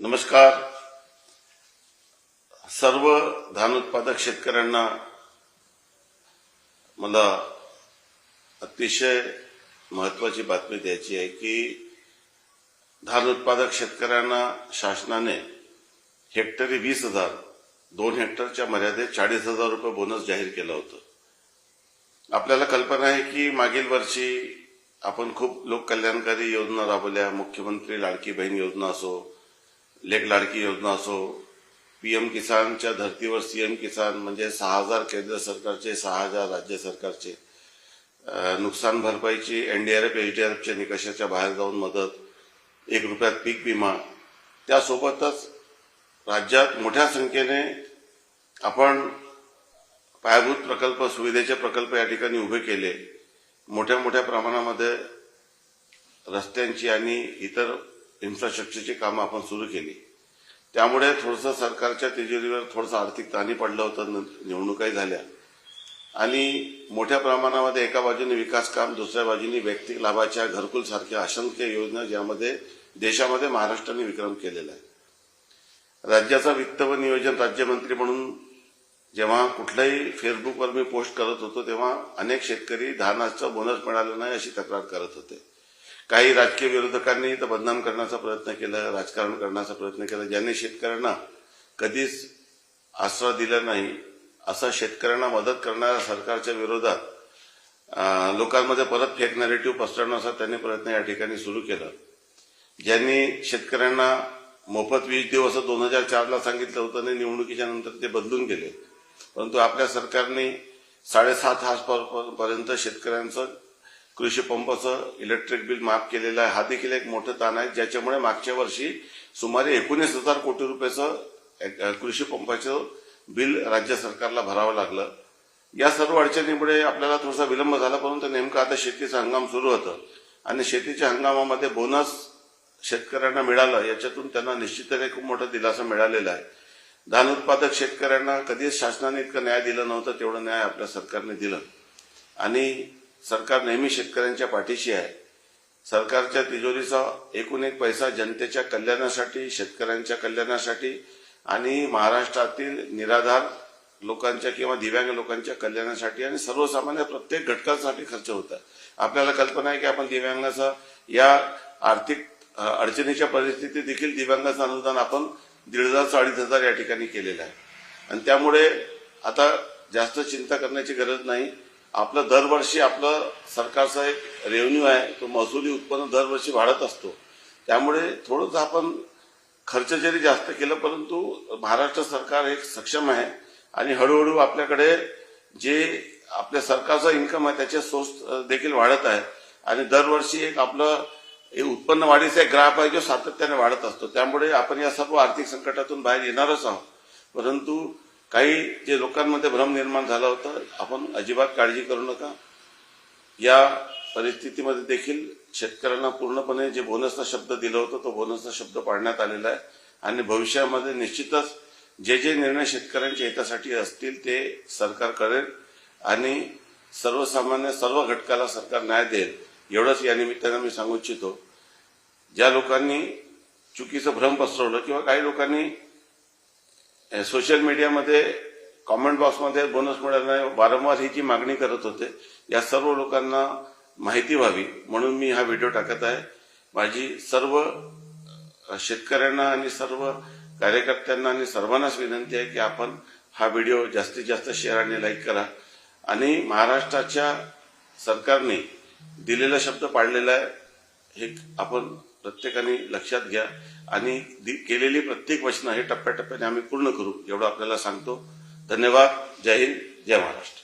नमस्कार. सर्व धान उत्पादक शेतकऱ्यांना मला अतिशय महत्वाची बातमी द्यायची आहे की धान उत्पादक शेतकऱ्यांना शासनाने हेक्टरी वीस हजार दोन हेक्टरच्या मर्यादेत चाळीस हजार रुपये बोनस जाहीर केलं होतं. आपल्याला कल्पना आहे की मागील वर्षी आपण खूप लोककल्याणकारी योजना राबवल्या मुख्यमंत्री लाडकी बहीण योजना असो लेख लाडकी योजना असो पीएम किसानच्या धर्तीवर सीएम किसान म्हणजे सहा हजार केंद्र सरकारचे सहा हजार राज्य सरकारचे नुकसान भरपाईची एनडीआरएफ एचडीआरएफच्या निकषाच्या बाहेर जाऊन मदत एक रुपयात पीक विमा त्यासोबतच राज्यात मोठ्या संख्येने आपण पायाभूत प्रकल्प सुविधेचे प्रकल्प या ठिकाणी उभे केले. मोठ्या मोठ्या प्रमाणामध्ये रस्त्यांची आणि इतर इन्फ्रास्ट्रक्चरची कामं आपण सुरू केली. त्यामुळे थोडंसं सरकारच्या तिजोरीवर थोडंसं आर्थिक ताणी पडलं होतं न- निवडणुकाही झाल्या. आणि मोठ्या प्रमाणामध्ये एका बाजूने विकास काम दुसऱ्या बाजूने वैयक्तिक लाभाच्या घरकुल सारख्या असंख्य योजना ज्यामध्ये देशामध्ये महाराष्ट्राने विक्रम केलेला आहे. राज्याचा वित्त व नियोजन राज्यमंत्री म्हणून जेव्हा कुठल्याही फेसबुकवर मी पोस्ट करत होतो तेव्हा अनेक शेतकरी धानाचं बोनस मिळालं नाही अशी तक्रार करत होते. काही राजकीय विरोधकांनी तर बदनाम करण्याचा प्रयत्न केला राजकारण करण्याचा प्रयत्न केला. ज्यांनी शेतकऱ्यांना कधीच आसरा दिला नाही असा शेतकऱ्यांना मदत करणाऱ्या सरकारच्या विरोधात लोकांमध्ये परत फेक नॅरेटिव्ह पसरवण्याचा त्यांनी प्रयत्न या ठिकाणी सुरू केला. ज्यांनी शेतकऱ्यांना मोफत वीज देऊ असं दोन हजार चारला सांगितलं होतं आणि निवडणुकीच्या नंतर ते बदलून गेले. परंतु आपल्या सरकारने साडेसात हजार पर्यंत शेतकऱ्यांचं कृषी पंपाचं इलेक्ट्रिक बिल माफ केलेलं आहे. हा देखील एक मोठं ताण आहे. ज्याच्यामुळे मागच्या वर्षी सुमारे एकोणीस हजार कोटी रुपयाचं कृषी पंपाचं बिल राज्य सरकारला भरावं लागलं. या सर्व अडचणीमुळे आपल्याला थोडासा विलंब झाला परंतु नेमकं आता शेतीचा हंगाम सुरू होतं. आणि शेतीच्या हंगामामध्ये बोनस शेतकऱ्यांना मिळालं याच्यातून त्यांना निश्चितपणे खूप मोठा दिलासा मिळालेला आहे. धान उत्पादक शेतकऱ्यांना कधीच शासनाने इतकं न्याय दिलं नव्हतं तेवढं न्याय आपल्या सरकारने दिलं. आणि सरकार नेहमी शेतकऱ्यांच्या पाठीशी आहे. सरकारच्या तिजोरीचा एकूण एक पैसा जनतेच्या कल्याणासाठी शेतकऱ्यांच्या कल्याणासाठी आणि महाराष्ट्रातील निराधार लोकांच्या किंवा दिव्यांग लोकांच्या कल्याणासाठी आणि सर्वसामान्य प्रत्येक घटकासाठी खर्च होत आहे. आपल्याला कल्पना आहे की आपण दिव्यांगाचा या आर्थिक अडचणीच्या परिस्थितीत देखील दिव्यांगाचं अनुदान आपण दीड हजार चाळीस अडीच हजार या ठिकाणी केलेलं आहे. आणि त्यामुळे आता जास्त चिंता करण्याची गरज नाही. आपलं दरवर्षी आपलं सरकारचा एक रेव्हन्यू आहे तो महसुली उत्पन्न दरवर्षी वाढत असतो. त्यामुळे थोडंसं आपण खर्च जरी जास्त केलं परंतु महाराष्ट्र सरकार एक सक्षम आहे आणि हळूहळू आपल्याकडे जे आपल्या सरकारचा इन्कम आहे त्याचे सोर्स देखील वाढत आहे. आणि दरवर्षी एक आपलं उत्पन्न वाढीचा एक ग्राफ आहे जो सातत्याने वाढत असतो. त्यामुळे आपण या सर्व आर्थिक संकटातून बाहेर येणारच आहोत. परंतु काही जे लोकांमध्ये भ्रम निर्माण झाला होता आपण अजिबात काळजी करू नका. या परिस्थितीमध्ये देखील शेतकऱ्यांना पूर्णपणे जे बोनसचा शब्द दिला होता तो बोनसचा शब्द पाडण्यात आलेला आहे. आणि भविष्यामध्ये निश्चितच जे जे निर्णय शेतकऱ्यांच्या हितासाठी असतील ते सरकार करेल आणि सर्वसामान्य सर्व घटकाला सरकार न्याय देईल. एवढंच या निमित्तानं मी सांगू इच्छितो. ज्या लोकांनी चुकीचं भ्रम पसरवलं किंवा काही लोकांनी सोशल मीडियामध्ये कॉमेंट बॉक्समध्ये बोनस मिळाला. नाही वारंवार ही जी मागणी करत होते. या सर्व लोकांना माहिती व्हावी म्हणून मी हा व्हिडिओ टाकत आहे. माझी सर्व शेतकऱ्यांना आणि सर्व कार्यकर्त्यांना आणि सर्वांनाच विनंती आहे की आपण हा व्हिडिओ जास्तीत जास्त शेअर आणि लाईक करा. आणि महाराष्ट्राच्या सरकारने दिलेला शब्द पाळलेला आहे. हे आपण प्रत्येकाने लक्षात घ्या. आणि दि- केलेली प्रत्येक वचनं हे टप्प्याटप्प्याने आम्ही पूर्ण करू एवढं आपल्याला सांगतो. धन्यवाद. जय हिंद. जय महाराष्ट्र.